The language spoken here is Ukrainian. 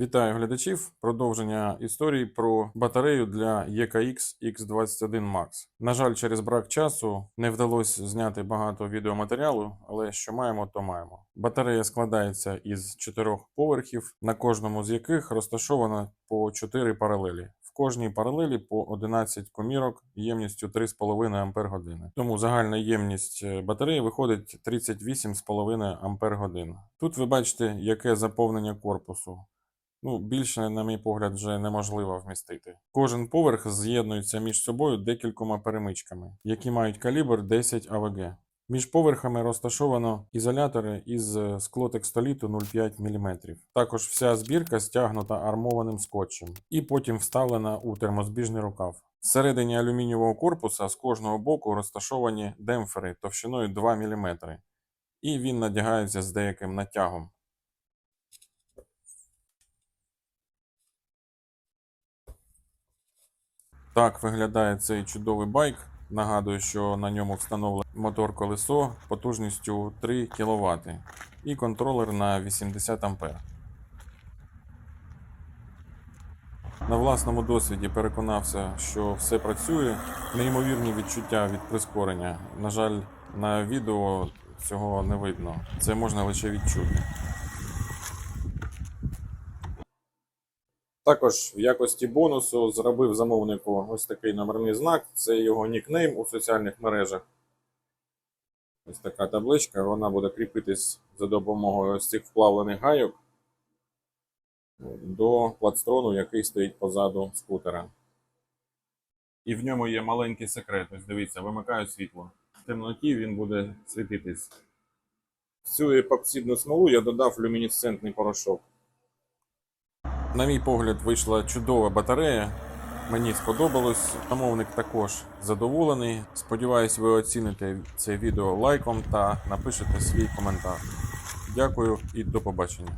Вітаю глядачів. Продовження історії про батарею для EKX X21 Max. На жаль, через брак часу не вдалося зняти багато відеоматеріалу, але що маємо, то маємо. Батарея складається із чотирьох поверхів, на кожному з яких розташовано по 4 паралелі. В кожній паралелі по 11 комірок ємністю 3,5 Ампер години. Тому загальна ємність е, батареї виходить 38,5 Ампер. Тут ви бачите, яке заповнення корпусу. Ну, більше, на мій погляд, вже неможливо вмістити. Кожен поверх з'єднується між собою декількома перемичками, які мають калібр 10 АВГ. Між поверхами розташовано ізолятори із е, склотекстоліту 0,5 мм. Також вся збірка стягнута армованим скотчем і потім вставлена у термозбіжний рукав. Всередині алюмінієвого корпуса з кожного боку розташовані демпфери товщиною 2 мм, і він надягається з деяким натягом. Так виглядає цей чудовий байк. Нагадую, що на ньому встановлений мотор колесо потужністю 3 кВт і контролер на 80 А. На власному досвіді переконався, що все працює. Неймовірні відчуття від прискорення. На жаль, на відео цього не видно. Це можна лише відчути. Також в якості бонусу зробив замовнику ось такий номерний знак. Це його нікнейм у соціальних мережах. Ось така табличка. Вона буде кріпитись за допомогою ось цих вплавлених гайок до платстрону, який стоїть позаду скутера. І в ньому є маленький секрет. Ось дивіться, вимикаю світло. В темноті він буде світитись. В цю епоксидну смолу я додав люмінесцентний порошок. На мій погляд, вийшла чудова батарея. Мені сподобалось. Замовник також задоволений. Сподіваюсь, ви оціните це відео лайком та напишете свій коментар. Дякую і до побачення.